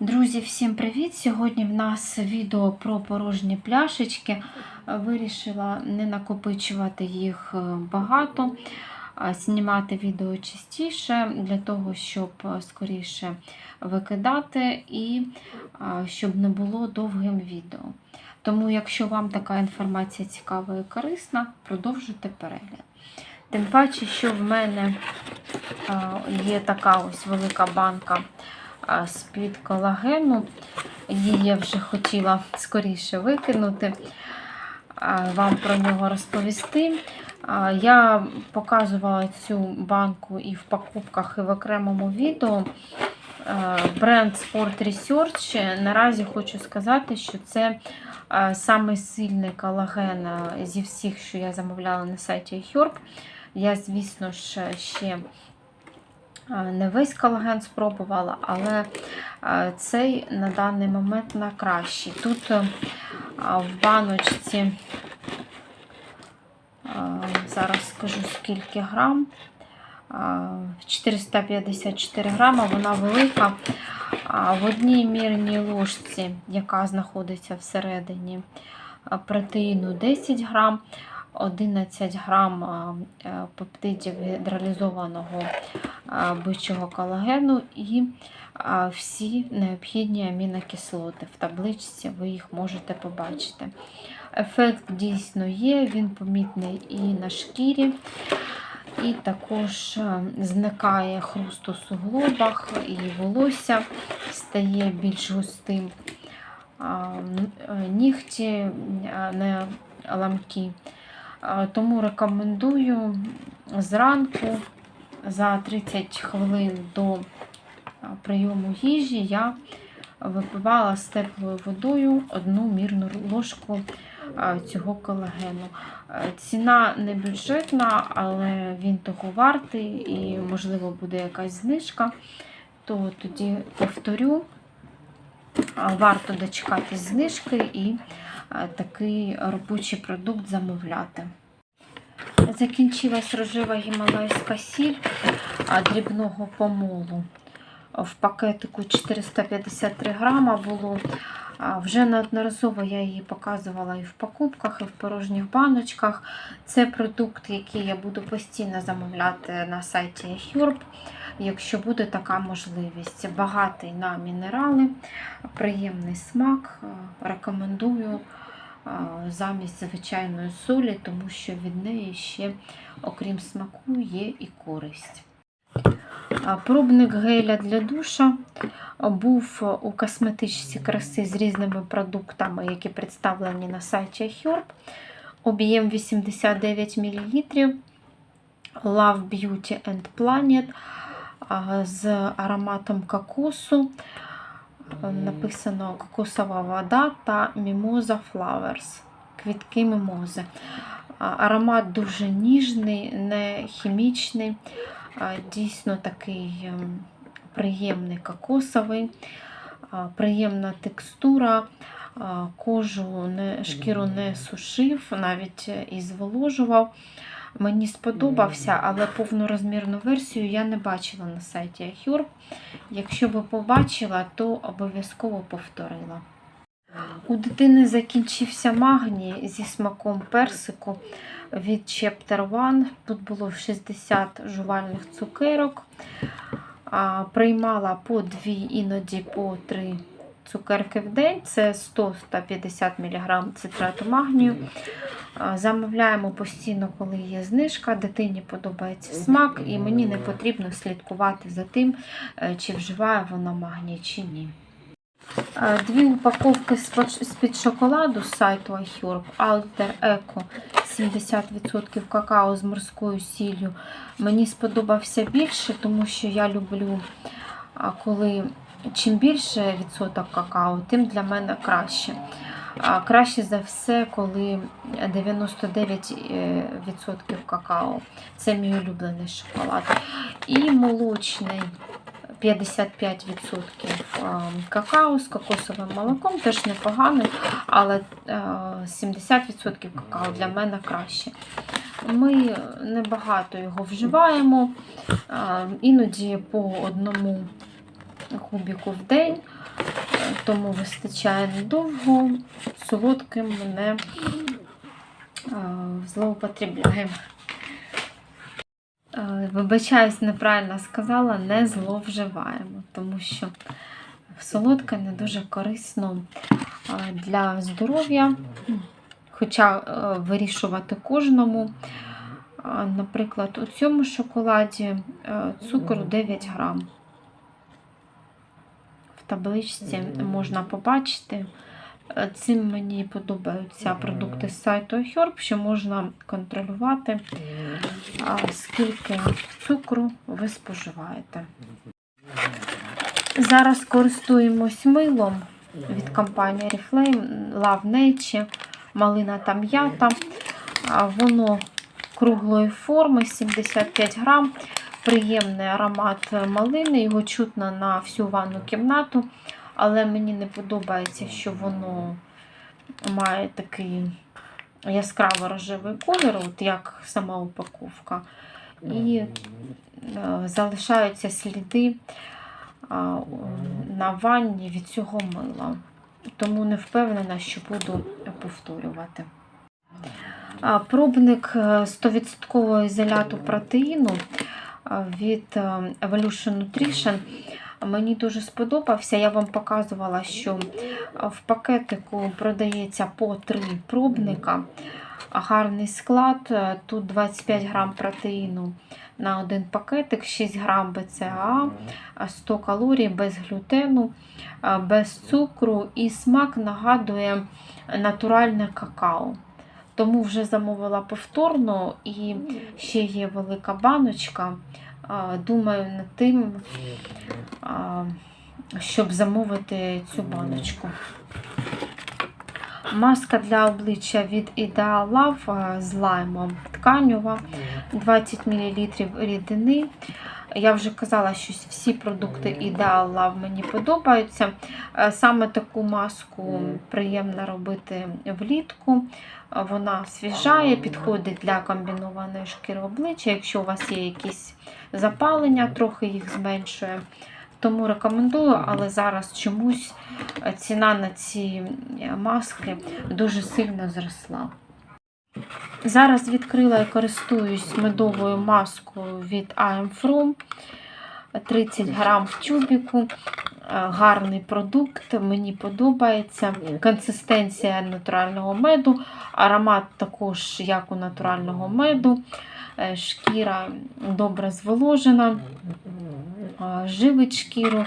Друзі, всім привіт! Сьогодні в нас відео про порожні пляшечки. Вирішила не накопичувати їх е, багато, знімати відео частіше для того, щоб е, скоріше викидати і щоб не було довгим відео. Тому, якщо вам така інформація цікава і корисна, продовжуйте перегляд. Тим паче, що в мене є така ось велика банка з-під колагену. Її вже хотіла скоріше викинути, вам про нього розповісти. Я показувала цю банку і в покупках, і в окремому відео. Бренд Sport Research. Наразі хочу сказати, що це самий колаген зі всіх, що я замовляла на сайті Herb. Я, звісно ж, ще не весь колаген спробувала, але цей на даний момент найкращий. Тут е, в баночці, зараз скажу скільки грам. 454 грама, вона велика. В одній мірній ложці, яка знаходиться всередині протеїну 10 грам, 11 грам е, пептидів гідролізованого бичого колагену і всі необхідні амінокислоти. В табличці ви їх можете побачити. Ефект дійсно є, він помітний і на шкірі, і також зникає хруст у суглобах, і волосся стає більш густим. Е, Нігті не ламкі. Тому рекомендую зранку за 30 хвилин до прийому їжі я випивала з теплою водою одну мірну ложку цього колагену. Ціна не бюджетна, але він того вартий і, можливо, буде якась знижка. То тоді повторю, варто дочекатись знижки і такий робочий продукт замовляти. Закінчилась рожева гімалайська сіль дрібного помолу. В пакетику 453 грама було. Вже неодноразово я її показувала і в покупках, і в порожніх баночках. Це продукт, який я буду постійно замовляти на сайті Herb, якщо буде така можливість. Багатий на мінерали, приємний смак. Рекомендую замість звичайної солі, тому що від неї ще, окрім смаку, є і користь. Пробник геля для душа був у косметичці краси з різними продуктами, які представлені на сайті Herb. Об'єм 89 мл. Love Beauty and Planet з ароматом кокосу. А, Написано кокосова вода та Mimosa Flowers. Квітки мімози. Аромат дуже ніжний, не хімічний, дійсно такий приємний кокосовий, приємна текстура, кожу не, шкіру не сушив, навіть е, і зволожував. Мені сподобався, але повнорозмірну версію я не бачила на сайті Herb. Якщо би побачила, то обов'язково повторила. У дитини закінчився магній зі смаком персику від Chapter One. Тут було 60 жувальних цукерок. Приймала по 2, іноді по 3 цукерки в день. Це 100-150 мг цитрату магнію. Замовляємо постійно, коли є знижка. Дитині подобається смак, і мені не потрібно слідкувати за тим, е, чи вживає вона магній чи ні. Дві упаковки з-під шоколаду з сайту iHerb Alter Eco 70% какао з морською сіллю. Мені сподобався більше, тому що я люблю, коли чим більше відсоток какао, тим для мене краще. Краще за все, коли 99% какао. Це мій улюблений шоколад. І молочний 55% ем, какао з кокосовим молоком, теж непоганий, але е, 70% какао для мене краще. Ми небагато його вживаємо, е, іноді по одному кубіку в день, тому вистачає недовго, солодким не е, злоупотребляємо. Е, Вибачаюсь, неправильно сказала, не зловживаємо, тому що солодке не дуже корисно для здоров'я, хоча е, вирішувати кожному. Наприклад, у цьому шоколаді е, цукру 9 грам. Табличці можна побачити. Е, Цим мені подобаються продукти з сайту Herb, що можна контролювати, скільки цукру ви споживаєте. Зараз користуємось милом від компанії Reflame Love Nature, малина та м'ята. Воно круглої форми, 75 грам. Приємний аромат малини, його чутно на всю ванну кімнату, але мені не подобається, що воно має такий яскраво рожевий колір, от як сама упаковка. І е, залишаються сліди на ванні від цього мила. Тому не впевнена, що буду повторювати. Пробник е, 100% ізоляту протеїну від е, Evolution Nutrition мені дуже сподобався. Я вам показувала, що в пакетику продається по 3 пробника. Гарний склад. Е, Тут 25 грам протеїну на один пакетик, 6 грам БЦА, 100 калорій без глютену, е, без цукру і смак нагадує натуральне какао. Тому вже замовила повторно і ще є велика баночка. Думаю над тим, щоб замовити цю баночку. Маска для обличчя від Ideal Love з лаймом тканева, 20 мл рідини. Я вже казала, що всі продукти Ideal Love мені подобаються. Е, Саме таку маску приємно робити влітку. Вона свіжає, підходить для комбінованої шкіри обличчя. Якщо у вас є якісь запалення, трохи їх зменшує. Тому рекомендую, але зараз чомусь е, ціна на ці е, маски дуже сильно зросла. Зараз відкрила і користуюсь медовою маскою від I Am From. 30 грам в тюбіку. Е, Гарний продукт, мені подобається. Консистенція натурального меду, аромат також, як у натурального меду. Е, Шкіра добре зволожена, е, живить шкіру.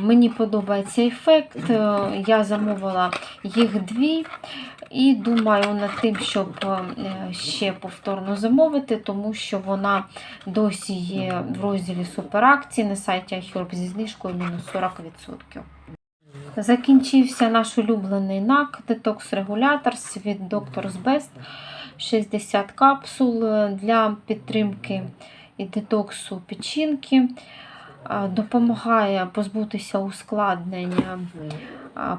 Мені подобається ефект. Я замовила їх дві і думаю над тим, щоб е, ще повторно замовити, тому що вона досі є в розділі суперакції на сайті iHerb зі знижкою мінус 40%. Закінчився наш улюблений НАК Detox Regulators від Doctor's Best 60 капсул е, для підтримки і детоксу печінки. Е, Допомагає позбутися ускладнення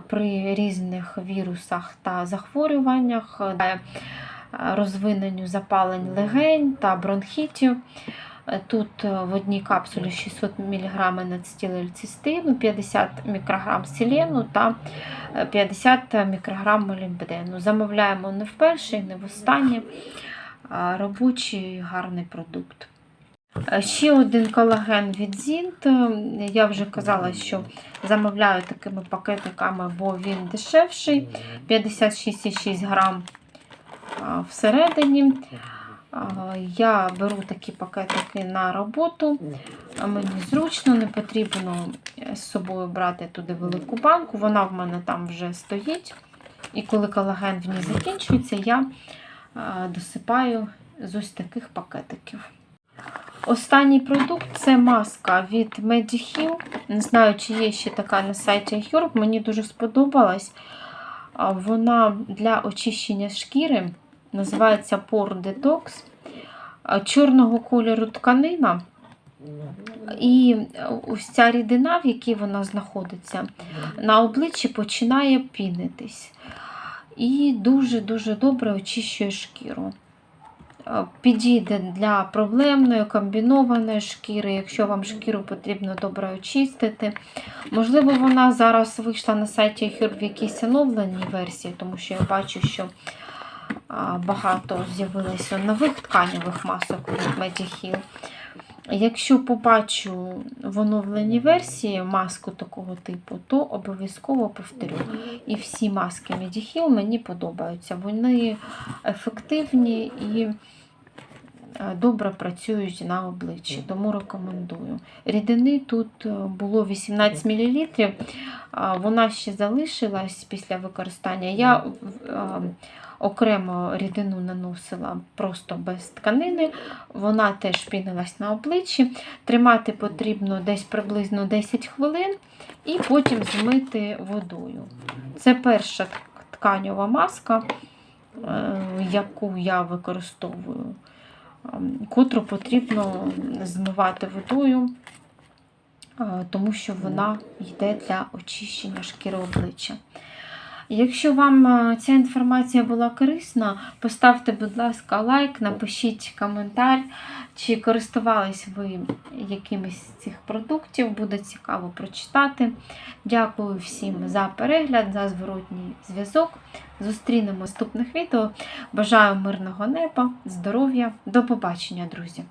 при різних вірусах та захворюваннях, е, розвиненню запалень легень та бронхітів. Е, Тут е, в одній капсулі 600 мг нацетилельцистину, 50 мікрограм селену та е, 50 мікрограм молібдену. Замовляємо не вперше не востаннє. А, Робочий гарний продукт. Е, Ще один колаген від Зінт. Я вже казала, що замовляю такими пакетиками, бо він дешевший. 56,6 грам всередині. Я беру такі пакетики на роботу. Мені зручно, не потрібно з собою брати туди велику банку. Вона в мене там вже стоїть. І коли колаген в ній закінчується, я досипаю з ось таких пакетиків. Останній продукт це маска від Mediheal. Не знаю, чи є ще така на сайті iHerb. Мені дуже сподобалась. Вона для очищення шкіри. Називається Pore Detox. Чорного кольору тканина. І ось ця рідина, в якій вона знаходиться, на обличчі починає пінитись. І дуже-дуже добре очищує шкіру. Е, Підійде для проблемної, комбінованої шкіри, якщо вам шкіру потрібно добре очистити. Можливо, вона зараз вийшла на сайті Hur в якійсь оновленій версії, тому що я бачу, що багато з'явилося нових тканевих масок від Mediheal. Якщо побачу в оновленій версії маску такого типу, то обов'язково повторю. І всі маски Mediheal мені подобаються. Вони ефективні і е, добре працюють на обличчі, тому рекомендую. Рідини тут е, було 18 мл, вона ще залишилась після використання. Я е, окремо рідину наносила просто без тканини, вона теж пінилась на обличчі. Тримати потрібно десь приблизно 10 хвилин і потім змити водою. Це перша тканьова маска, е, яку я використовую, ем, котру потрібно змивати водою, е, тому що вона йде для очищення шкіри обличчя. Якщо вам е, ця інформація була корисна, поставте, будь ласка, лайк, напишіть коментар, чи користувались ви якимось з цих продуктів, буде цікаво прочитати. Дякую всім за перегляд, за зворотній зв'язок. Зустрінемо наступних відео. Бажаю мирного неба, здоров'я. До побачення, друзі!